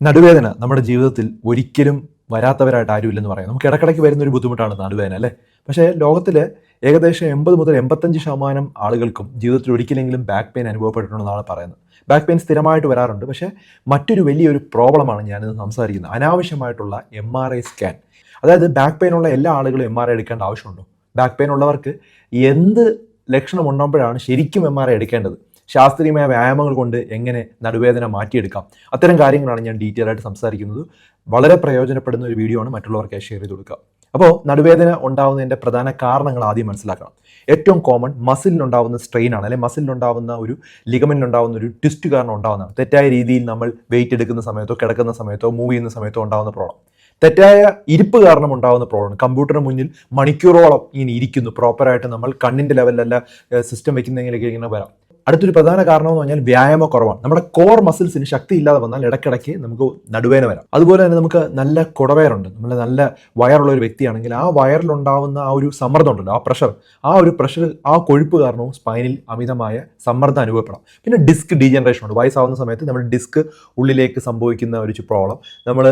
നടുവേദന നമ്മുടെ ജീവിതത്തിൽ ഒരിക്കലും വരാത്തവരായിട്ട് ആരുമില്ലെന്ന് പറയാം. നമുക്ക് ഇടക്കിടയ്ക്ക് വരുന്ന ഒരു ബുദ്ധിമുട്ടാണ് നടുവേദന അല്ലേ? പക്ഷേ ലോകത്തിൽ ഏകദേശം എൺപത് മുതൽ എൺപത്തഞ്ച് ശതമാനം ആളുകൾക്കും ജീവിതത്തിൽ ഒരിക്കലെങ്കിലും ബാക്ക് പെയിൻ അനുഭവപ്പെട്ടിട്ടുണ്ടെന്നാണ് പറയുന്നത്. ബാക്ക് പെയിൻ സ്ഥിരമായിട്ട് വരാറുണ്ട് പക്ഷേ മറ്റൊരു വലിയൊരു പ്രോബ്ലമാണ് ഞാനിത് സംസാരിക്കുന്നത്. അനാവശ്യമായിട്ടുള്ള എം ആർ ഐ സ്കാൻ അതായത് ബാക്ക് പെയിൻ ഉള്ള എല്ലാ ആളുകളും എം ആർ ഐ എടുക്കേണ്ട ആവശ്യമുണ്ടോ? ബാക്ക് പെയിൻ ഉള്ളവർക്ക് എന്ത് ലക്ഷണം ഉണ്ടാകുമ്പോഴാണ് ശരിക്കും എം ആർ ഐ എടുക്കേണ്ടത്? ശാസ്ത്രീയമായ വ്യായാമങ്ങൾ കൊണ്ട് എങ്ങനെ നടുവേദന മാറ്റിയെടുക്കാം? അത്തരം കാര്യങ്ങളാണ് ഞാൻ ഡീറ്റെയിൽ ആയിട്ട് സംസാരിക്കുന്നത്. വളരെ പ്രയോജനപ്പെടുന്ന ഒരു വീഡിയോ ആണ് മറ്റുള്ളവർക്ക് ഷെയർ ചെയ്ത് കൊടുക്കുക. അപ്പോൾ നടുവേദന ഉണ്ടാകുന്നതിന്റെ പ്രധാന കാരണങ്ങൾ ആദ്യം മനസ്സിലാക്കണം. ഏറ്റവും കോമൺ മസിലിനുണ്ടാവുന്ന സ്ട്രെയിൻ ആണ് അല്ലെങ്കിൽ മസിലിനുണ്ടാവുന്ന ഒരു ലിഗമെന്റിനുണ്ടാവുന്ന ഒരു ട്വിസ്റ്റ് കാരണം ഉണ്ടാകുന്നതാണ് തെറ്റായ രീതിയിൽ നമ്മൾ വെയിറ്റ് എടുക്കുന്ന സമയത്തോ കിടക്കുന്ന സമയത്തോ മൂവ് ചെയ്യുന്ന സമയത്തോ ഉണ്ടാകുന്ന പ്രോബ്ലം തെറ്റായ ഇരിപ്പ് കാരണം ഉണ്ടാകുന്ന പ്രോബ്ലം കമ്പ്യൂട്ടറിന് മുന്നിൽ മണിക്കൂറോളം ഇങ്ങനെ ഇരിക്കുന്നു. പ്രോപ്പറായിട്ട് നമ്മൾ കണ്ണിന്റെ ലെവലിലല്ല സിസ്റ്റം വെക്കുന്നതെങ്കിലൊക്കെ ഇങ്ങനെ വരാം. അടുത്തൊരു പ്രധാന കാരണം എന്ന് പറഞ്ഞാൽ വ്യായാമ കുറവാണ് നമ്മുടെ കോർ മസിൽസിന് ശക്തി ഇല്ലാതെ വന്നാൽ ഇടയ്ക്കിടയ്ക്ക് നമുക്ക് നടുവേന വരാം. അതുപോലെ തന്നെ നമുക്ക് നല്ല കുടവയറുണ്ട്. നമ്മൾ നല്ല വയറുള്ള ഒരു വ്യക്തിയാണെങ്കിൽ ആ വയറിലുണ്ടാവുന്ന ആ ഒരു സമ്മർദ്ദം ഉണ്ടല്ലോ ആ പ്രഷർ ആ ഒരു പ്രഷർ ആ കൊഴുപ്പ് കാരണവും സ്പൈനിൽ അമിതമായ സമ്മർദ്ദം അനുഭവപ്പെടാം. പിന്നെ ഡിസ്ക് ഡീജനറേഷൻ ഉണ്ട്. വയസ്സാവുന്ന സമയത്ത് നമ്മൾ ഡിസ്ക് ഉള്ളിലേക്ക് സംഭവിക്കുന്ന ഒരു പ്രോബ്ലം നമ്മൾ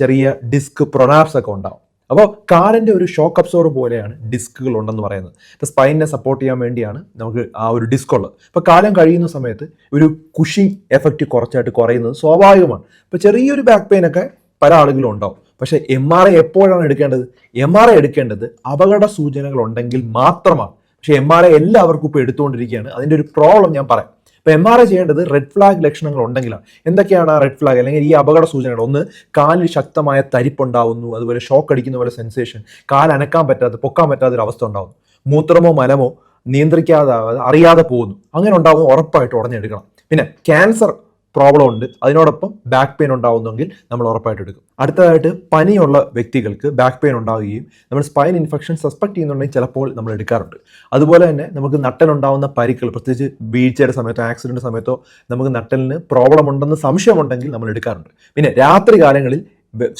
ചെറിയ ഡിസ്ക് പ്രൊനാപ്സ് ഒക്കെ ഉണ്ടാവും. അപ്പോൾ കാറിന്റെ ഒരു ഷോക്ക് അബ്സോർവ് പോലെയാണ് ഡിസ്കുകൾ ഉണ്ടെന്ന് പറയുന്നത്. ഇപ്പോൾ സ്പൈനിനെ സപ്പോർട്ട് ചെയ്യാൻ വേണ്ടിയാണ് നമുക്ക് ആ ഒരു ഡിസ്ക് ഉള്ളത്. ഇപ്പോൾ കാലം കഴിയുന്ന സമയത്ത് ഒരു കുഷിങ് എഫക്റ്റ് കുറച്ചായിട്ട് കുറയുന്നത് സ്വാഭാവികമാണ്. ഇപ്പോൾ ചെറിയൊരു ബാക്ക് പെയിൻ ഒക്കെ പല ആളുകളും ഉണ്ടാവും. പക്ഷേ എം ആർ ഐ എപ്പോഴാണ് എടുക്കേണ്ടത്? എം ആർ ഐ എടുക്കേണ്ടത് അപകട സൂചനകൾ ഉണ്ടെങ്കിൽ മാത്രമാണ്. പക്ഷേ എം ആർ ഐ എല്ലാവർക്കും ഇപ്പോൾ എടുത്തുകൊണ്ടിരിക്കുകയാണ്. അതിന്റെ ഒരു പ്രോബ്ലം ഞാൻ പറയാം. ഇപ്പോൾ എം ആർ ഐ ചെയ്യേണ്ടത് റെഡ് ഫ്ലാഗ് ലക്ഷണങ്ങൾ ഉണ്ടെങ്കിലാണ്. എന്തൊക്കെയാണ് ആ റെഡ് ഫ്ലാഗ് അല്ലെങ്കിൽ ഈ അപകട സൂചനകൾ. ഒന്ന് കാലിൽ ശക്തമായ തരിപ്പുണ്ടാവുന്നു അതുപോലെ ഷോക്ക് അടിക്കുന്ന പോലെ സെൻസേഷൻ കാൽ അനക്കാൻ പറ്റാത്ത പൊക്കാൻ പറ്റാത്ത ഒരു അവസ്ഥ ഉണ്ടാവുന്നു. മൂത്രമോ മലമോ നിയന്ത്രിക്കാതെ അറിയാതെ പോകുന്നു. അങ്ങനെ ഉണ്ടാവുന്നു ഉറപ്പായിട്ട് ഉടനെടുക്കണം പിന്നെ ക്യാൻസർ പ്രോബ്ലം ഉണ്ട് അതിനോടൊപ്പം ബാക്ക് പെയിൻ ഉണ്ടാവുന്നെങ്കിൽ നമ്മൾ ഉറപ്പായിട്ട് എടുക്കും. അടുത്തതായിട്ട് പനിയുള്ള വ്യക്തികൾക്ക് ബാക്ക് പെയിൻ ഉണ്ടാവുകയും നമ്മൾ സ്പൈൻ ഇൻഫെക്ഷൻ സസ്പെക്ട് ചെയ്യുന്നുണ്ടെങ്കിൽ ചിലപ്പോൾ നമ്മൾ എടുക്കാറുണ്ട്. അതുപോലെ തന്നെ നമുക്ക് നട്ടലുണ്ടാവുന്ന പരിക്കുകൾ പ്രത്യേകിച്ച് വീഴ്ചയുടെ സമയത്തോ ആക്സിഡന്റ് സമയത്തോ നമുക്ക് നട്ടലിന് പ്രോബ്ലം ഉണ്ടെന്ന് സംശയമുണ്ടെങ്കിൽ നമ്മൾ എടുക്കാറുണ്ട്. പിന്നെ രാത്രി കാലങ്ങളിൽ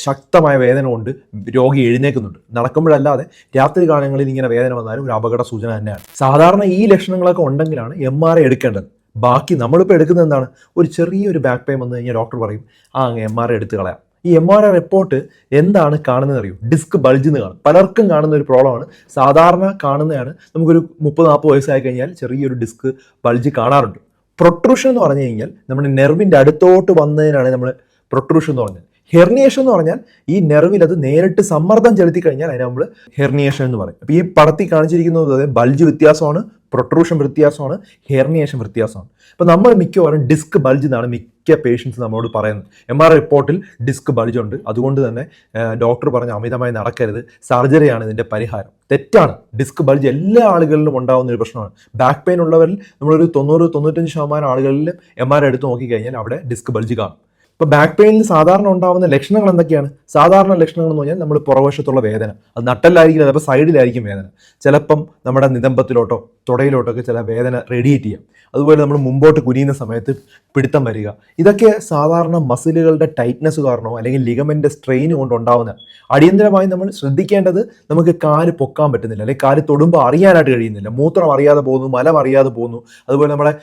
ശക്തമായ വേദന കൊണ്ട് രോഗി എഴുന്നേൽക്കുന്നുണ്ട്. നടക്കുമ്പോഴല്ലാതെ രാത്രി കാലങ്ങളിൽ ഇങ്ങനെ വേദന വന്നാലും ഒരു അപകട സൂചന തന്നെയാണ്. സാധാരണ ഈ ലക്ഷണങ്ങളൊക്കെ ഉണ്ടെങ്കിലാണ് എം ആർ ഐ എടുക്കേണ്ടത്. ബാക്കി നമ്മളിപ്പോൾ എടുക്കുന്നത് എന്താണ്? ഒരു ചെറിയൊരു ബാക്ക് പെയിൻ വന്നു കഴിഞ്ഞാൽ ഡോക്ടർ പറയും ആ അങ്ങ് എം ആർ എടുത്ത് കളയാം. ഈ എം ആർ ഐ റിപ്പോർട്ട് എന്താണ് കാണുന്നത് അറിയോ? ഡിസ്ക് ബൾജ് എന്ന് കാണും. പലർക്കും കാണുന്ന ഒരു പ്രോബ്ലമാണ് സാധാരണ കാണുന്നതാണ്. നമുക്കൊരു മുപ്പത് നാൽപ്പത് വയസ്സായി കഴിഞ്ഞാൽ ചെറിയൊരു ഡിസ്ക് ബൾജ് കാണാറുണ്ട്. പ്രൊട്രൂഷൻ എന്ന് പറഞ്ഞു കഴിഞ്ഞാൽ നമ്മുടെ നെർവിന്റെ അടുത്തോട്ട് വന്നതിനാണ് നമ്മൾ പ്രൊട്രൂഷൻ എന്ന് പറഞ്ഞത്. ഹെർണിയേഷൻ എന്ന് പറഞ്ഞാൽ ഈ നെർവിൽ അത് നേരിട്ട് സമ്മർദ്ദം ചെലുത്തി കഴിഞ്ഞാൽ അതിനെ നമ്മൾ ഹെർണിയേഷൻ എന്ന് പറയും. അപ്പോൾ ഈ പടത്തിൽ കാണിച്ചിരിക്കുന്നത് ബൾജ് വ്യത്യാസമാണ്. പ്രൊട്രൂഷൻ വ്യത്യാസമാണ് ഹെർണിയേഷൻ വ്യത്യാസമാണ്. അപ്പോൾ നമ്മൾ മിക്കവാറും ഡിസ്ക് ബൾജ് എന്നാണ് മിക്ക പേഷ്യൻസ് നമ്മളോട് പറയുന്നത്. എം ആർ റിപ്പോർട്ടിൽ ഡിസ്ക് ബൾജ് ഉണ്ട്. അതുകൊണ്ട് തന്നെ ഡോക്ടർ പറഞ്ഞ അമിതമായി നടക്കരുത്. സർജറിയാണ് ഇതിന്റെ പരിഹാരം. തെറ്റാണ്. ഡിസ്ക് ബൾജ് എല്ലാ ആളുകളിലും ഉണ്ടാകുന്ന ഒരു പ്രശ്നമാണ്. ബാക്ക് പെയിൻ ഉള്ളവരിൽ നമ്മളൊരു തൊണ്ണൂറ് തൊണ്ണൂറ്റഞ്ച് ശതമാനം ആളുകളിലും എം ആർ എടുത്ത് നോക്കിക്കഴിഞ്ഞാൽ അവിടെ ഡിസ്ക് ബൾജ് കാണും. ഇപ്പോൾ ബാക്ക് പെയിനിൽ സാധാരണ ഉണ്ടാകുന്ന ലക്ഷണങ്ങൾ എന്തൊക്കെയാണ്? സാധാരണ ലക്ഷണങ്ങൾ എന്ന് പറഞ്ഞാൽ നമ്മൾ പുറവശത്തുള്ള വേദന. അത് നട്ടല്ലായിരിക്കും ചിലപ്പോൾ സൈഡിലായിരിക്കും വേദന. ചിലപ്പം നമ്മുടെ നിതമ്പത്തിലോട്ടോ തുടയിലോട്ടോ ഒക്കെ ചില വേദന റേഡിയേറ്റ് ചെയ്യാം. അതുപോലെ നമ്മൾ മുമ്പോട്ട് കുനിയുന്ന സമയത്ത് പിടുത്തം വരിക. ഇതൊക്കെ സാധാരണ മസിലുകളുടെ ടൈറ്റ്നസ് കാരണമോ അല്ലെങ്കിൽ ലിഗമെന്റെ സ്ട്രെയിൻ കൊണ്ടുണ്ടാവുന്ന അടിയന്തരമായി നമ്മൾ ശ്രദ്ധിക്കേണ്ടത് നമുക്ക് കാൽ പൊക്കാൻ പറ്റുന്നില്ല അല്ലെങ്കിൽ കാൽ തൊടുമ്പോൾ അറിയാനായിട്ട് കഴിയുന്നില്ല. മൂത്രം അറിയാതെ പോകുന്നു മലം അറിയാതെ പോകുന്നു. അതുപോലെ നമ്മുടെ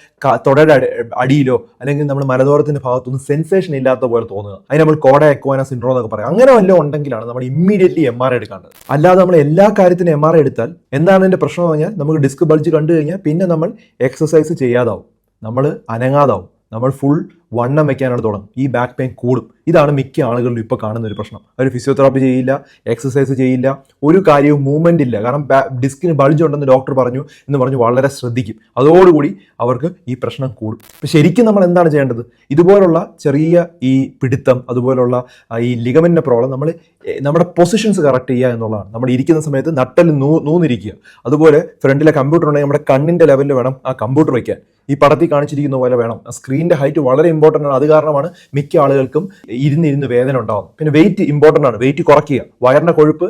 തൊടയുടെ അടിയിലോ അല്ലെങ്കിൽ നമ്മുടെ മലദോരത്തിന്റെ ഭാഗത്തൊന്നും സെൻസേഷൻ ഇല്ലാത്ത പോലെ തോന്നുക. അതിന് നമ്മൾ കോഡ എക്വാന സിൻഡ്രോ എന്നൊക്കെ പറയാം. അങ്ങനെ വല്ലതും ഉണ്ടെങ്കിലാണ് നമ്മൾ ഇമ്മീഡിയറ്റ്ലി എം ആർ എടുക്കേണ്ടത്. അല്ലാതെ നമ്മൾ എല്ലാ കാര്യത്തിനും എം ആർ എടുത്താൽ എന്താണ് എന്റെ പ്രശ്നം എന്ന് പറഞ്ഞാൽ നമുക്ക് ഡിസ്ക് ബൾജ് കണ്ടു കഴിഞ്ഞാൽ പിന്നെ നമ്മൾ എക്സസൈസ് ചെയ്യാതാവും. നമ്മൾ അനങ്ങാതാവും. നമ്മൾ ഫുൾ വണ്ണം വെക്കാനാണ് തുടങ്ങും. ഈ ബാക്ക് പെയിൻ കൂടും. ഇതാണ് മിക്ക ആളുകളിലും ഇപ്പോൾ കാണുന്ന ഒരു പ്രശ്നം. അവർ ഫിസിയോതെറാപ്പി ചെയ്യില്ല എക്സസൈസ് ചെയ്യില്ല ഒരു കാര്യവും മൂവ്മെന്റ് ഇല്ല. കാരണം ഡിസ്കിന് ബൾജ് ഉണ്ടെന്ന് ഡോക്ടർ പറഞ്ഞു എന്ന് പറഞ്ഞ് വളരെ ശ്രദ്ധിക്കും. അതോടുകൂടി അവർക്ക് ഈ പ്രശ്നം കൂടും. ഇപ്പം ശരിക്കും നമ്മൾ എന്താണ് ചെയ്യേണ്ടത്? ഇതുപോലുള്ള ചെറിയ ഈ പിടുത്തം അതുപോലുള്ള ഈ ലിഗമെന്റിന്റെ പ്രോബ്ലം നമ്മൾ നമ്മുടെ പൊസിഷൻസ് കറക്റ്റ് ചെയ്യുക എന്നുള്ളതാണ്. നമ്മൾ ഇരിക്കുന്ന സമയത്ത് നട്ടൽ നൂ നൂന്നിരിക്കുക. അതുപോലെ ഫ്രണ്ടിലെ കമ്പ്യൂട്ടർ ഉണ്ടെങ്കിൽ നമ്മുടെ കണ്ണിന്റെ ലെവലിൽ വേണം ആ കമ്പ്യൂട്ടർ വയ്ക്കാൻ. ഈ പടത്തിൽ കാണിച്ചിരിക്കുന്ന പോലെ വേണം. സ്ക്രീനിന്റെ ഹൈറ്റ് വളരെ ഇമ്പോർട്ടന്റ് ആണ്. അത് കാരണമാണ് മിക്ക ആളുകൾക്കും ഇരുന്നിരുന്ന് വേദന ഉണ്ടാവും പിന്നെ വെയിറ്റ് ഇമ്പോർട്ടന്റ് ആണ്. വെയിറ്റ് കുറയ്ക്കുക. വയറിന്റെ കൊഴുപ്പ്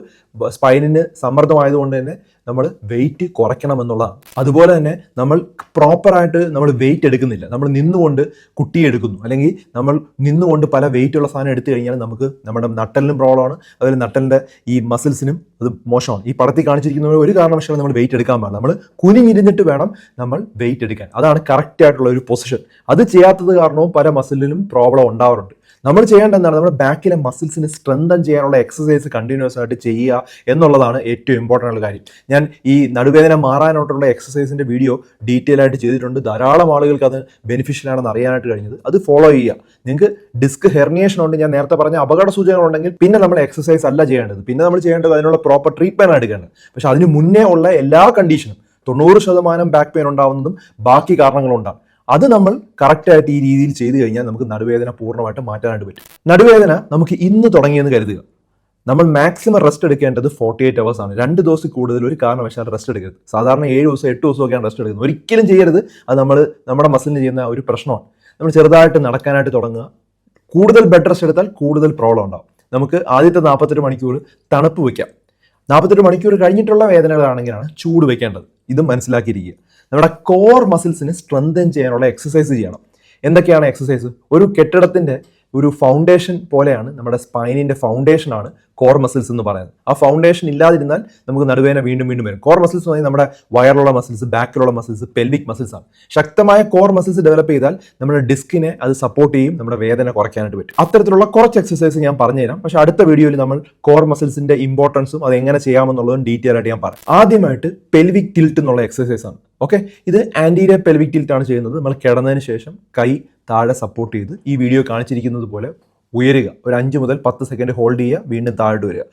സ്പൈനിന് സമ്മർദ്ദമായതുകൊണ്ട് തന്നെ നമ്മൾ വെയിറ്റ് കുറയ്ക്കണം എന്നുള്ളതാണ് അതുപോലെ തന്നെ നമ്മൾ പ്രോപ്പറായിട്ട് നമ്മൾ വെയിറ്റ് എടുക്കുന്നില്ല. നമ്മൾ നിന്നുകൊണ്ട് കുട്ടിയെ എടുക്കുന്നു. അല്ലെങ്കിൽ നമ്മൾ നിന്നുകൊണ്ട് പല വെയിറ്റുള്ള സാധനം എടുത്തു കഴിഞ്ഞാൽ നമുക്ക് നമ്മുടെ നട്ടലിനും പ്രോബ്ലമാണ് അതുപോലെ നട്ടലിന്റെ ഈ മസിൽസിനും അത് മോശമാണ്. ഈ പടത്തിൽ കാണിച്ചിരിക്കുന്ന ഒരു കാരണവശാലും നമ്മൾ വെയിറ്റ് എടുക്കാൻ പാടില്ല. നമ്മൾ കുനിഞ്ഞിരുന്നിട്ട് വേണം നമ്മൾ വെയിറ്റ് എടുക്കാൻ. അതാണ് കറക്റ്റ് ആയിട്ടുള്ള ഒരു പൊസിഷൻ അത് ചെയ്യാത്തത് കാരണവും പല മസിലിനും പ്രോബ്ലം ഉണ്ടാവാറുണ്ട്. നമ്മൾ ചെയ്യേണ്ട എന്താണ്? നമ്മുടെ ബാക്കിലെ മസിൽസിന് സ്ട്രെങ്തൻ ചെയ്യാനുള്ള എക്സസൈസ് കണ്ടിന്യൂസ് ആയിട്ട് ചെയ്യുക എന്നുള്ളതാണ് ഏറ്റവും ഇമ്പോർട്ടന്റ് ഉള്ള കാര്യം. ഞാൻ ഈ നടുവേദന മാറാനായിട്ടുള്ള എക്സസൈസിന്റെ വീഡിയോ ഡീറ്റെയിൽ ആയിട്ട് ചെയ്തിട്ടുണ്ട്. ധാരാളം ആളുകൾക്ക് അത് ബെനിഫിഷ്യൽ ആണെന്ന് അറിയാനായിട്ട് കഴിഞ്ഞത്. അത് ഫോളോ ചെയ്യുക. നിങ്ങൾക്ക് ഡിസ്ക് ഹെർണിയേഷൻ ഉണ്ട്. ഞാൻ നേരത്തെ പറഞ്ഞ അപകട സൂചനകൾ ഉണ്ടെങ്കിൽ പിന്നെ നമ്മൾ എക്സസൈസ് അല്ല ചെയ്യേണ്ടത്. പിന്നെ നമ്മൾ ചെയ്യേണ്ടത് അതിനുള്ള പ്രോപ്പർ ട്രീറ്റ്മെന്റ് എടുക്കേണ്ടത്. പക്ഷേ അതിന് മുന്നേ ഉള്ള എല്ലാ കണ്ടീഷനും തൊണ്ണൂറ് ശതമാനം ബാക്ക് പെയിൻ ഉണ്ടാവുന്നതും ബാക്കി കാരണങ്ങളുണ്ടാകും അത് നമ്മൾ കറക്റ്റായിട്ട് ഈ രീതിയിൽ ചെയ്തു കഴിഞ്ഞാൽ നമുക്ക് നടുവേദന പൂർണമായിട്ട് മാറ്റാനായിട്ട് പറ്റും. നടുവേദന നമുക്ക് ഇന്ന് തുടങ്ങിയെന്ന് കരുതുക. നമ്മൾ മാക്സിമം റെസ്റ്റ് എടുക്കേണ്ടത് ഫോർട്ടി എയ്റ്റ് അവേഴ്സ് ആണ്. രണ്ട് ദിവസം കൂടുതൽ ഒരു കാരണവശാലും റെസ്റ്റ് എടുക്കരുത്. സാധാരണ ഏഴ് ദിവസം എട്ട് ദിവസമൊക്കെയാണ് റെസ്റ്റ് എടുക്കുന്നത്. ഒരിക്കലും ചെയ്യരുത്. അത് നമ്മൾ നമ്മുടെ മസിലിന് ചെയ്യുന്ന ഒരു പ്രശ്നമാണ്. നമ്മൾ ചെറുതായിട്ട് നടക്കാനായിട്ട് തുടങ്ങുക. കൂടുതൽ ബെഡ് റെസ്റ്റ് എടുത്താൽ കൂടുതൽ പ്രോബ്ലം ഉണ്ടാവും. നമുക്ക് ആദ്യത്തെ നാൽപ്പത്തെട്ട് മണിക്കൂർ തണുപ്പ് വയ്ക്കാം നാൽപ്പത്തെട്ട് മണിക്കൂർ കഴിഞ്ഞിട്ടുള്ള വേദനകളാണെങ്കിലാണ് ചൂട് വയ്ക്കേണ്ടത് ഇതും മനസ്സിലാക്കിയിരിക്കുക. നമ്മുടെ കോർ മസിൽസിന് സ്ട്രെങ്തൻ ചെയ്യാനുള്ള എക്സസൈസ് ചെയ്യണം. എന്തൊക്കെയാണ് എക്സസൈസ് ഒരു കെട്ടിടത്തിന്റെ ഒരു ഫൗണ്ടേഷൻ പോലെയാണ് നമ്മുടെ സ്പൈനിന്റെ ഫൗണ്ടേഷനാണ് കോർ മസിൽസ് എന്ന് പറയുന്നത്. ആ ഫൗണ്ടേഷൻ ഇല്ലാതിരുന്നാൽ നമുക്ക് നടുവേന വീണ്ടും വീണ്ടും വരും. കോർ മസിൽസ് എന്ന് നമ്മുടെ വയറിലുള്ള മസിൽസ് ബാക്കിലുള്ള മസിൽസ് പെൽവിക് മസിൽസ് ആണ്. ശക്തമായ കോർ മസിൽസ് ഡെവലപ്പ് ചെയ്താൽ നമ്മുടെ ഡിസ്കിനെ അത് സപ്പോർട്ട് ചെയ്യും നമ്മുടെ വേദന കുറയ്ക്കാനായിട്ട് പറ്റും. അത്തരത്തിലുള്ള കുറച്ച് എക്സസൈസ് ഞാൻ പറഞ്ഞുതരാം. പക്ഷേ അടുത്ത വീഡിയോയിൽ നമ്മൾ കോർ മസിൽസിന്റെ ഇമ്പോർട്ടൻസും അത് എങ്ങനെ ചെയ്യാമെന്നുള്ളതും ഡീറ്റെയിൽ ആയിട്ട് ഞാൻ പറയാം. ആദ്യമായിട്ട് പെൽവിക് ടിൽറ്റ് എന്നുള്ള എക്സസൈസ് ആണ്. ഓക്കെ ഇത് ആന്റീരിയർ പെൽവിക് ടിൽറ്റ് ആണ് ചെയ്യുന്നത്. നമ്മൾ കിടന്നതിന് ശേഷം കൈ താഴെ സപ്പോർട്ട് ചെയ്ത് ഈ വീഡിയോ കാണിച്ചിരിക്കുന്നത് പോലെ ഉയരുക. ഒരു അഞ്ച് മുതൽ പത്ത് സെക്കൻഡ് ഹോൾഡ് ചെയ്യുക വീണ്ടും താഴോട്ട് വരിക.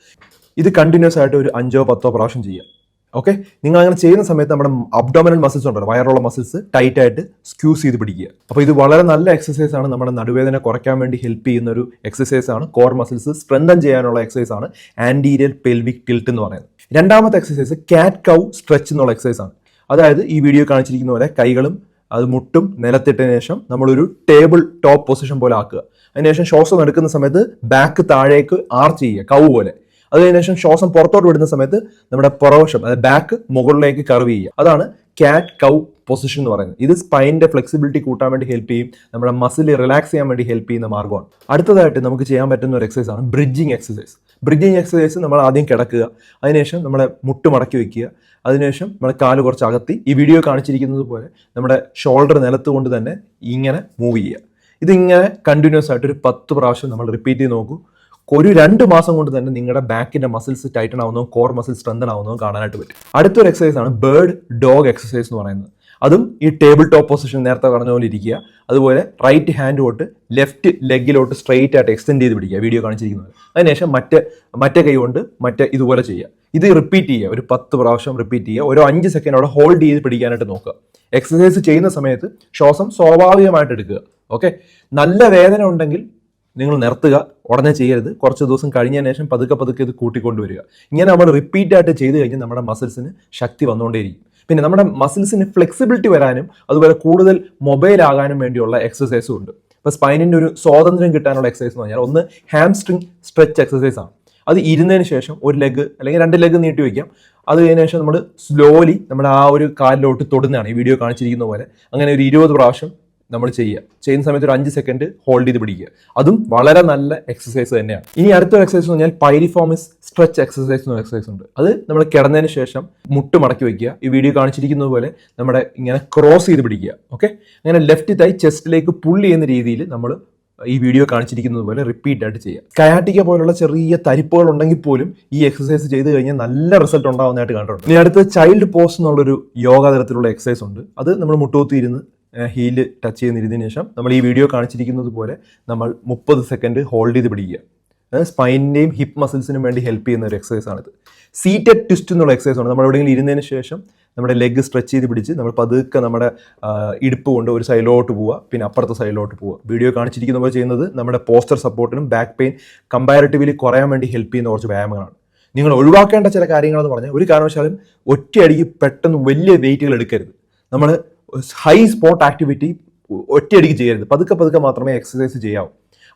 ഇത് കണ്ടിന്യൂസ് ആയിട്ട് ഒരു അഞ്ചോ പത്തോ പ്രാവശ്യം ചെയ്യുക. ഓക്കെ നിങ്ങൾ അങ്ങനെ ചെയ്യുന്ന സമയത്ത് നമ്മുടെ അബ്ഡോമിനൽ മസിൽസ് ഉണ്ടല്ലോ വയറുള്ള മസിൽസ് ടൈറ്റ് ആയിട്ട് സ്ക്യൂസ് ചെയ്ത് പിടിക്കുക. അപ്പോൾ ഇത് വളരെ നല്ല എക്സസൈസ് ആണ്. നമ്മുടെ നടുവേദന കുറയ്ക്കാൻ വേണ്ടി ഹെൽപ്പ് ചെയ്യുന്ന ഒരു എക്സസൈസ് ആണ്. കോർ മസിൽസ് സ്ട്രെങ്തൻ ചെയ്യാനുള്ള എക്സസൈസ് ആണ് ആന്റീരിയൽ പെൽവിക് ടിൽറ്റ് എന്ന് പറയുന്നത്. രണ്ടാമത്തെ എക്സസൈസ് കാറ്റ് കൗ സ്ട്രെച്ച് എന്നുള്ള എക്സസൈസ് ആണ്. അതായത് ഈ വീഡിയോ കാണിച്ചിരിക്കുന്ന പോലെ കൈകളും അത് മുട്ടും നിലത്തിട്ടതിന് ശേഷം നമ്മളൊരു ടേബിൾ ടോപ്പ് പൊസിഷൻ പോലെ ആക്കുക. അതിനുശേഷം ശ്വാസം എടുക്കുന്ന സമയത്ത് ബാക്ക് താഴേക്ക് ആർച്ച് ചെയ്യുക കൗ പോലെ. അത് കഴിഞ്ഞ ശ്വാസം പുറത്തോട്ട് വിടുന്ന സമയത്ത് നമ്മുടെ പുറവശം അതായത് ബാക്ക് മുകളിലേക്ക് കർവ് ചെയ്യുക. അതാണ് ക്യാറ്റ് കൗ പൊസിഷൻ എന്ന് പറയുന്നത്. ഇത് സ്പൈനിന്റെ ഫ്ലെക്സിബിലിറ്റി കൂട്ടാൻ വേണ്ടി ഹെൽപ്പ് ചെയ്യും നമ്മുടെ മസിൽ റിലാക്സ് ചെയ്യാൻ വേണ്ടി ഹെൽപ്പ് ചെയ്യുന്ന മാർഗമാണ്. അടുത്തതായിട്ട് നമുക്ക് ചെയ്യാൻ പറ്റുന്ന ഒരു എക്സസൈസ് ആണ് ബ്രിഡ്ജിങ് എക്സസൈസ് ബ്രിഡ്ജിങ് എക്സസൈസ് നമ്മൾ ആദ്യം കിടക്കുക അതിനുശേഷം നമ്മളെ മുട്ട് മടക്കി വെക്കുക. അതിനുശേഷം നമ്മുടെ കാൽ കുറച്ച് അകത്തി ഈ വീഡിയോ കാണിച്ചിരിക്കുന്നത് പോലെ നമ്മുടെ ഷോൾഡർ നിലത്ത് കൊണ്ട് തന്നെ ഇങ്ങനെ മൂവ് ചെയ്യുക. ഇതിങ്ങനെ കണ്ടിന്യൂസ് ആയിട്ട് ഒരു പത്ത് പ്രാവശ്യം നമ്മൾ റിപ്പീറ്റ് ചെയ്ത് നോക്കൂ. ഒരു രണ്ട് മാസം കൊണ്ട് തന്നെ നിങ്ങളുടെ ബാക്കിന്റെ മസിൽസ് ടൈറ്റൺ ആവുന്നതും കോർ മസിൽ സ്ട്രെങ്തൻ ആവുന്നതും കാണാനായിട്ട് പറ്റും. അടുത്തൊരു എക്സസൈസ് ആണ് ബേർഡ് ഡോഗ് എക്സസൈസ് എന്ന് പറയുന്നത്. അതും ഈ ടേബിൾ ടോപ്പ് പൊസിഷൻ നേരത്തെ പറഞ്ഞ പോലെ ഇരിക്കുക അതുപോലെ റൈറ്റ് ഹാൻഡ് തൊട്ട് ലെഫ്റ്റ് ലെഗിലോട്ട് സ്ട്രെയിറ്റ് ആയിട്ട് എക്സ്റ്റെൻഡ് ചെയ്ത് പിടിക്കുക വീഡിയോ കാണിച്ചിരിക്കുന്നത്. അതിനുശേഷം മറ്റേ മറ്റേ കൈ കൊണ്ട് മറ്റേ ഇതുപോലെ ചെയ്യുക. ഇത് റിപ്പീറ്റ് ചെയ്യുക ഒരു പത്ത് പ്രാവശ്യം റിപ്പീറ്റ് ചെയ്യുക ഓരോ അഞ്ച് സെക്കൻഡ് അവിടെ ഹോൾഡ് ചെയ്ത് പിടിക്കാനായിട്ട് നോക്കുക. എക്സസൈസ് ചെയ്യുന്ന സമയത്ത് ശ്വാസം സ്വാഭാവികമായിട്ട് എടുക്കുക ഓക്കെ നല്ല വേദന ഉണ്ടെങ്കിൽ നിങ്ങൾ നിർത്തുക ഉടനെ ചെയ്യരുത്. കുറച്ച് ദിവസം കഴിഞ്ഞതിന് ശേഷം പതുക്കെ പതുക്കെ ഇത് കൂട്ടിക്കൊണ്ടുവരിക. ഇങ്ങനെ നമ്മൾ റിപ്പീറ്റ് ആയിട്ട് ചെയ്ത് കഴിഞ്ഞാൽ നമ്മുടെ മസിൽസിന് ശക്തി വന്നുകൊണ്ടേയിരിക്കും. പിന്നെ നമ്മുടെ മസിൽസിന് ഫ്ലെക്സിബിലിറ്റി വരാനും അതുപോലെ കൂടുതൽ മൊബൈൽ ആകാനും വേണ്ടിയുള്ള എക്സസൈസും ഉണ്ട്. ഇപ്പോൾ സ്പൈനിന്റെ ഒരു സ്വാതന്ത്ര്യം കിട്ടാനുള്ള എക്സസൈസ് എന്ന് പറഞ്ഞാൽ ഒന്ന് ഹാംസ്ട്രിങ് സ്ട്രെച്ച് എക്സസൈസ് ആണ്. അത് ഇരുന്നതിന് ശേഷം ഒരു ലെഗ് അല്ലെങ്കിൽ രണ്ട് ലെഗ് നീട്ടി വയ്ക്കാം അത് കഴിഞ്ഞ ശേഷം നമ്മൾ സ്ലോലി നമ്മുടെ ആ ഒരു കാലിലോട്ട് തൊടുന്നതാണ്. ഈ വീഡിയോ കാണിച്ചിരിക്കുന്ന പോലെ. അങ്ങനെ ഒരു ഇരുപത് പ്രാവശ്യം നമ്മൾ ചെയ്യുക. ചെയ്യുന്ന സമയത്ത് ഒരു അഞ്ച് സെക്കൻഡ് ഹോൾഡ് ചെയ്ത് പിടിക്കുക. അതും വളരെ നല്ല എക്സസൈസ് തന്നെയാണ്. ഇനി അടുത്തൊരു എക്സസൈസ് എന്ന് പറഞ്ഞാൽ പൈരിഫോമിസ് സ്ട്രെച്ച് എക്സസൈസ് എന്ന എക്സസൈസ് ഉണ്ട്. അത് നമ്മൾ കിടന്നതിന് ശേഷം മുട്ട് മടക്കി വെക്കുക. ഈ വീഡിയോ കാണിച്ചിരിക്കുന്നത് പോലെ നമ്മുടെ ഇങ്ങനെ ക്രോസ് ചെയ്ത് പിടിക്കുക. ഓക്കെ അങ്ങനെ ലെഫ്റ്റ് തൈ ചെസ്റ്റിലേക്ക് പുള്ളി ചെയ്യുന്ന രീതിയിൽ നമ്മൾ ഈ വീഡിയോ കാണിച്ചിരിക്കുന്നത് പോലെ റിപ്പീറ്റ് ആയിട്ട് ചെയ്യുക. കയാട്ടിക്ക പോലുള്ള ചെറിയ തരിപ്പുകൾ ഉണ്ടെങ്കിൽ പോലും ഈ എക്സസൈസ് ചെയ്ത് കഴിഞ്ഞാൽ നല്ല റിസൾട്ട് ഉണ്ടാവുന്നതായിട്ട് കണ്ടിട്ടുണ്ട്. ഇനി അടുത്ത് ചൈൽഡ് പോസ് എന്നുള്ളൊരു യോഗ തരത്തിലുള്ള എക്സസൈസ് ഉണ്ട്. അത് നമ്മൾ മുട്ടൂത്തി ഇരുന്ന് ഹീൽ ടച്ച് ചെയ്യുന്നിരുന്നതിന് ശേഷം നമ്മൾ ഈ വീഡിയോ കാണിച്ചിരിക്കുന്നത് പോലെ നമ്മൾ മുപ്പത് സെക്കൻഡ് ഹോൾഡ് ചെയ്ത് പിടിക്കുക. അതായത് സ്പൈനിന്റെയും ഹിപ്പ് മസിൽസിനും വേണ്ടി ഹെൽപ്പ് ചെയ്യുന്ന ഒരു എക്സസൈസ് ആണിത്. സീറ്റഡ് ട്വിസ്റ്റ് എന്നുള്ള എക്സസൈസ് ആണ്. നമ്മൾ എവിടെയെങ്കിലും ഇരുന്നതിന് ശേഷം നമ്മുടെ ലെഗ് സ്ട്രെച്ച് ചെയ്ത് പിടിച്ച് നമ്മൾ പതുക്കെ നമ്മുടെ ഇടുപ്പ് കൊണ്ട് ഒരു സൈഡിലോട്ട് പോവുക പിന്നെ അപ്പുറത്തെ സൈഡിലോട്ട് പോവുക. വീഡിയോ കാണിച്ചിരിക്കുന്ന പോലെ ചെയ്യുന്നത് നമ്മുടെ പോസ്റ്റർ സപ്പോർട്ടിനും ബാക്ക് പെയിൻ കമ്പാരിറ്റീവ്ലി കുറയാൻ വേണ്ടി ഹെൽപ്പ് ചെയ്യുന്ന കുറച്ച് വ്യായാമങ്ങളാണ്. നിങ്ങൾ ഒഴിവാക്കേണ്ട ചില കാര്യങ്ങളെന്ന് പറഞ്ഞാൽ ഒരു കാരണവശാലും ഒറ്റയടിക്ക് പെട്ടെന്ന് വലിയ വെയിറ്റുകൾ എടുക്കരുത്. നമ്മൾ ഹൈ സ്പോട്ട് ആക്ടിവിറ്റി ഒറ്റയടിക്ക് ചെയ്യരുത്. പതുക്കെ പതുക്കെ മാത്രമേ എക്സസൈസ് ചെയ്യാവൂ.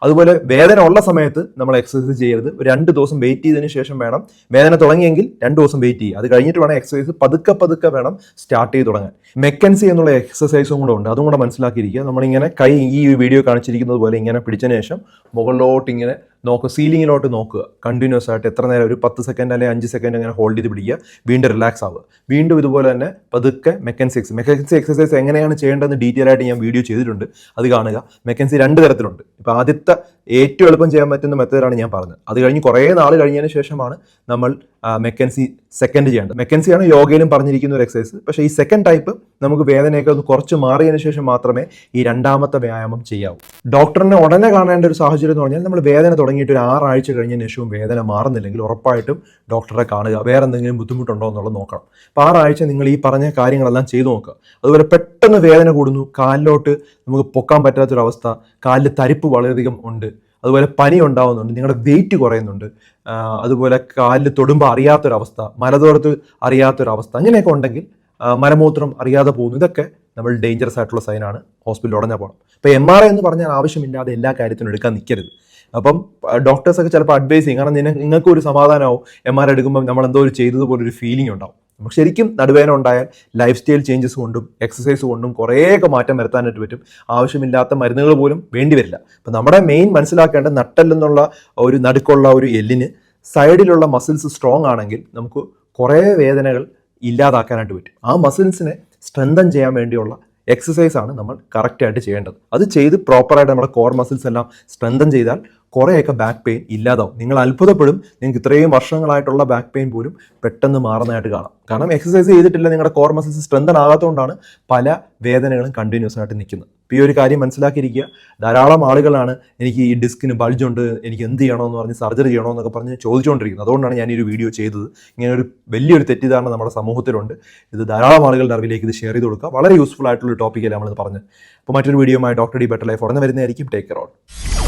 അതുപോലെ വേദന ഉള്ള സമയത്ത് നമ്മൾ എക്സസൈസ് ചെയ്യരുത്. രണ്ട് ദിവസം വെയിറ്റ് ചെയ്തതിന് ശേഷം വേണം. വേദന തുടങ്ങിയെങ്കിൽ രണ്ട് ദിവസം വെയിറ്റ് ചെയ്യുക. അത് കഴിഞ്ഞിട്ട് വേണം എക്സസൈസ് പതുക്കെ പതുക്കെ വേണം സ്റ്റാർട്ട് ചെയ്ത് തുടങ്ങാൻ. മെക്കൻസി എന്നുള്ള എക്സസൈസും കൂടെ ഉണ്ട്. അതും കൂടെ മനസ്സിലാക്കിയിരിക്കുക. നമ്മളിങ്ങനെ കൈ ഈ വീഡിയോ കാണിച്ചിരിക്കുന്നത് പോലെ ഇങ്ങനെ പിടിച്ചതിന് ശേഷം മുകളിലോട്ട് ഇങ്ങനെ നോക്കുക സീലിങ്ങിലോട്ട് നോക്കുക കണ്ടിന്യൂസ് ആയിട്ട് എത്ര നേരം ഒരു പത്ത് സെക്കൻഡ് അല്ലെങ്കിൽ അഞ്ച് സെക്കൻഡ് അങ്ങനെ ഹോൾഡ് ചെയ്ത് പിടിക്കുക വീണ്ടും റിലാക്സ് ആവുക. വീണ്ടും ഇതുപോലെ തന്നെ പതുക്കെ മെക്കൻസി എക്സസൈസ് മെക്കൻസി എക്സസൈസ് എങ്ങനെയാണ് ചെയ്യേണ്ടതെന്ന് ഡീറ്റെയിൽ ആയിട്ട് ഞാൻ വീഡിയോ ചെയ്തിട്ടുണ്ട്. അത് കാണുക. മെക്കൻസി രണ്ട് തരത്തിലുണ്ട്. ഇപ്പോൾ ആദ്യത്തെ ഏറ്റവും എളുപ്പം ചെയ്യാൻ പറ്റുന്ന മെത്തേഡാണ് ഞാൻ പറഞ്ഞത്. അത് കഴിഞ്ഞ് കുറേ നാൾ കഴിഞ്ഞതിന് ശേഷമാണ് നമ്മൾ മെക്കൻസി സെക്കൻഡ് ചെയ്യേണ്ടത്. മെക്കൻസിയാണ് യോഗയിലും പറഞ്ഞിരിക്കുന്ന ഒരു എക്സസൈസ് പക്ഷേ ഈ സെക്കൻഡ് ടൈപ്പ് നമുക്ക് വേദനയൊക്കെ ഒന്ന് കുറച്ച് മാറിയതിന് ശേഷം മാത്രമേ ഈ രണ്ടാമത്തെ വ്യായാമം ചെയ്യാവൂ. ഡോക്ടറിനെ ഉടനെ കാണേണ്ട ഒരു സാഹചര്യം എന്ന് പറഞ്ഞാൽ നമ്മൾ വേദന തുടങ്ങിയിട്ട് ഒരു ആറാഴ്ച കഴിഞ്ഞതിന് ശേഷവും വേദന മാറുന്നില്ലെങ്കിൽ ഉറപ്പായിട്ടും ഡോക്ടറെ കാണുക. വേറെ എന്തെങ്കിലും ബുദ്ധിമുട്ടുണ്ടോ എന്നുള്ളത് നോക്കണം. അപ്പോൾ ആറാഴ്ച നിങ്ങൾ ഈ പറഞ്ഞ കാര്യങ്ങളെല്ലാം ചെയ്തു നോക്കുക. അതുപോലെ പെട്ടെന്ന് വേദന കൂടുന്നു. കാലിലോട്ട് നമുക്ക് പൊക്കാൻ പറ്റാത്തൊരവസ്ഥ. കാലിൽ തരിപ്പ് വളരെയധികം ഉണ്ട്. അതുപോലെ പനി ഉണ്ടാവുന്നുണ്ട് നിങ്ങളുടെ വെയിറ്റ് കുറയുന്നുണ്ട് അതുപോലെ കാലിൽ തൊടുമ്പോൾ അറിയാത്തൊരവസ്ഥ മലതോർത്ത് അറിയാത്തൊരവസ്ഥ അങ്ങനെയൊക്കെ ഉണ്ടെങ്കിൽ മലമൂത്രം അറിയാതെ പോകുന്നു. ഇതൊക്കെ നമ്മൾ ഡേഞ്ചറസ് ആയിട്ടുള്ള സൈനാണ് ഹോസ്പിറ്റലിൽ ഉടനെ പോകണം ഇപ്പോൾ എം ആർ ഐ എന്ന് പറഞ്ഞാൽ ആവശ്യമില്ലാതെ എല്ലാ കാര്യത്തിനും എടുക്കാൻ നിൽക്കരുത്. അപ്പം ഡോക്ടേഴ്സൊക്കെ ചിലപ്പോൾ അഡ്വൈസ് ചെയ്യും. കാരണം നിങ്ങൾക്ക് ഒരു സമാധാനമാവും എം ആർ എടുക്കുമ്പോൾ നമ്മൾ എന്തോ ഒരു ചെയ്തതുപോലെ ഒരു ഫീലിംഗ് ഉണ്ടാവും. നമുക്ക് ശരിക്കും നടുവേദന ഉണ്ടായാൽ ലൈഫ് സ്റ്റൈൽ ചേഞ്ചസ് കൊണ്ടും എക്സസൈസ് കൊണ്ടും കുറേയൊക്കെ മാറ്റം വരുത്താനായിട്ട് പറ്റും. ആവശ്യമില്ലാത്ത മരുന്നുകൾ പോലും വേണ്ടി വരില്ല. അപ്പം നമ്മുടെ മെയിൻ മനസ്സിലാക്കേണ്ട നട്ടല്ലെന്നുള്ള ഒരു നടുക്കുള്ള ഒരു എല്ലിന് സൈഡിലുള്ള മസിൽസ് സ്ട്രോങ് ആണെങ്കിൽ നമുക്ക് കുറേ വേദനകൾ ഇല്ലാതാക്കാനായിട്ട് പറ്റും. ആ മസിൽസിനെ സ്ട്രെങ്തൻ ചെയ്യാൻ വേണ്ടിയുള്ള എക്സസൈസ് ആണ് നമ്മൾ കറക്റ്റായിട്ട് ചെയ്യേണ്ടത്. അത് ചെയ്ത് പ്രോപ്പറായിട്ട് നമ്മുടെ കോർ മസിൽസ് എല്ലാം സ്ട്രെങ്തൻ ചെയ്താൽ കുറേയൊക്കെ ബാക്ക് പെയിൻ ഇല്ലാതാവും. നിങ്ങൾ അത്ഭുതപ്പെടും. നിങ്ങൾക്ക് ഇത്രയും വർഷങ്ങളായിട്ടുള്ള ബാക്ക് പെയിൻ പോലും പെട്ടെന്ന് മാറുന്നതായിട്ട് കാണാം. കാരണം എക്സസൈസ് ചെയ്തിട്ടില്ല നിങ്ങളുടെ കോർ മസിൽസ് സ്ട്രെങ്തൻ ആകാത്തതുകൊണ്ടാണ് പല വേദനകളും കണ്ടിന്യൂസ് ആയിട്ട് നിൽക്കുന്നത്. ഇപ്പോൾ ഈ ഒരു കാര്യം മനസ്സിലാക്കിയിരിക്കുക. ധാരാളം ആളുകളാണ് എനിക്ക് ഈ ഡിസ്കിന് ബൾജുണ്ട് എനിക്ക് എന്ത് ചെയ്യണമെന്ന് പറഞ്ഞ് സർജറി ചെയ്യണമെന്നൊക്കെ പറഞ്ഞ് ചോദിച്ചുകൊണ്ടിരിക്കുന്നത്. അതുകൊണ്ടാണ് ഞാൻ ഈ ഒരു വീഡിയോ ചെയ്തത്. ഇങ്ങനൊരു വലിയൊരു തെറ്റിദ്ധാരണ നമ്മുടെ സമൂഹത്തിലുണ്ട്. ഇത് ധാരാളം ആളുകളുടെ അറിവിലേക്ക് ഇത് ഷെയർ ചെയ്ത് കൊടുക്കുക. വളരെ യൂസ്ഫുൾ ആയിട്ടുള്ള ടോപ്പിക്കല്ല നമ്മളിത് പറഞ്ഞത്. അപ്പോൾ മറ്റൊരു വീഡിയോയുമായി ഡോക്ടർ ഡി ബെറ്റർ ലൈഫ് ഉടനെ വരുന്നതായിരിക്കും. Take care all